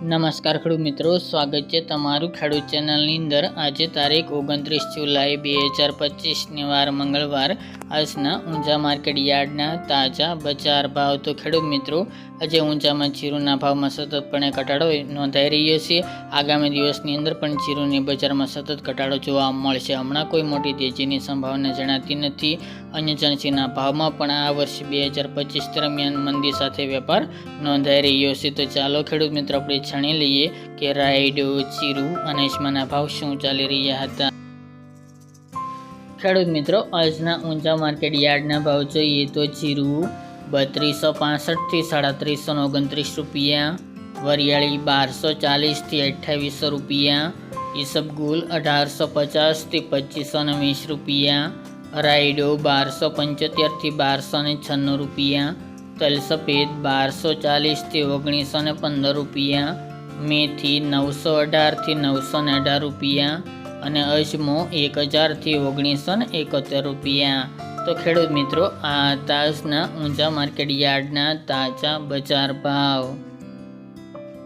નમસ્કાર ખેડૂત મિત્રો, સ્વાગત છે તમારું ખેડૂત ચેનલની અંદર. આજે તારીખ ઓગણત્રીસ જુલાઈ બે હજાર પચીસની વાર મંગળવાર. આજના ઊંઝા માર્કેટ યાર્ડના તાજા બજાર ભાવ. તો ખેડૂત મિત્રો, આજે ઊંઝામાં જીરુના ભાવમાં સતતપણે ઘટાડો નોંધાઈ રહ્યો છે. આગામી દિવસની અંદર પણ જીરુની બજારમાં સતત ઘટાડો જોવા મળશે. હમણાં કોઈ મોટી તેજીની સંભાવના જણાતી નથી. અન્ય જણસીના ભાવમાં પણ આ વર્ષ બે હજાર પચીસ દરમિયાન મંદી સાથે વેપાર નોંધાઈ રહ્યો છે. તો ચાલો ખેડૂત મિત્રો, આપણે જાણી લઈએ કે રાયડો જીરું અને અજમાના ભાવ શું ચાલી રહ્યા હતા. ખેડૂત મિત્રો, આજના ઊંચા માર્કેટ યાર્ડના ભાવ જોઈએ તો જીરું બત્રીસો પાસઠથી સાડત્રીસો ઓગણત્રીસ રૂપિયા, વરિયાળી બારસો ચાલીસથી અઠ્ઠાવીસો રૂપિયા ઈસબગુલ અઢારસો પચાસથી પચીસો ને વીસ રૂપિયા, રાયડો બારસો પંચોતેરથી બારસો ને છન્નું રૂપિયા તલ સફેદ બારસો ચાલીસથી ઓગણીસો ને પંદર રૂપિયા મેથી નવસો અઢારથી નવસો ને અઢાર રૂપિયા અને અજમો એક હજારથી ઓગણીસો ને એકોતેર રૂપિયા. તો ખેડૂત મિત્રો, આ તાજના ઊંચા માર્કેટ યાર્ડના તાજા બજાર ભાવ.